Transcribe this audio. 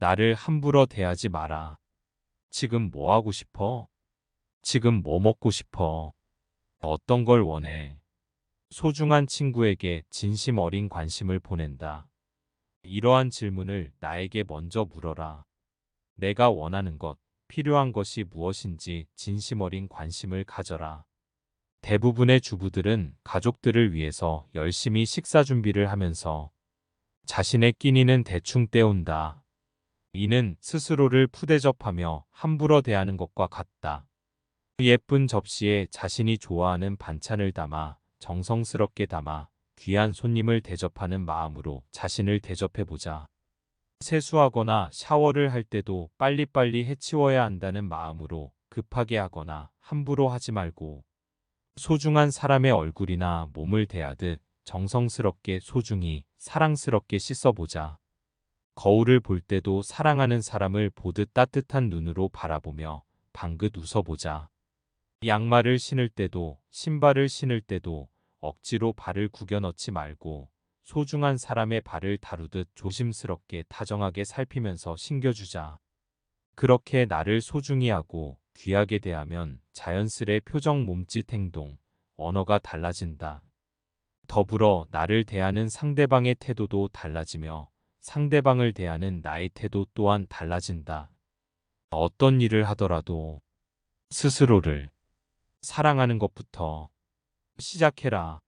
나를 함부로 대하지 마라. 지금 뭐 하고 싶어? 지금 뭐 먹고 싶어? 어떤 걸 원해? 소중한 친구에게 진심 어린 관심을 보낸다. 이러한 질문을 나에게 먼저 물어라. 내가 원하는 것, 필요한 것이 무엇인지 진심 어린 관심을 가져라. 대부분의 주부들은 가족들을 위해서 열심히 식사 준비를 하면서 자신의 끼니는 대충 때운다. 이는 스스로를 푸대접하며 함부로 대하는 것과 같다. 예쁜 접시에 자신이 좋아하는 반찬을 담아 정성스럽게 담아 귀한 손님을 대접하는 마음으로 자신을 대접해보자. 세수하거나 샤워를 할 때도 빨리빨리 해치워야 한다는 마음으로 급하게 하거나 함부로 하지 말고 소중한 사람의 얼굴이나 몸을 대하듯 정성스럽게 소중히 사랑스럽게 씻어보자. 거울을 볼 때도 사랑하는 사람을 보듯 따뜻한 눈으로 바라보며 방긋 웃어보자. 양말을 신을 때도 신발을 신을 때도 억지로 발을 구겨 넣지 말고 소중한 사람의 발을 다루듯 조심스럽게 다정하게 살피면서 신겨주자. 그렇게 나를 소중히 하고 귀하게 대하면 자연스레 표정 몸짓 행동, 언어가 달라진다. 더불어 나를 대하는 상대방의 태도도 달라지며 상대방을 대하는 나의 태도 또한 달라진다. 어떤 일을 하더라도 스스로를 사랑하는 것부터 시작해라.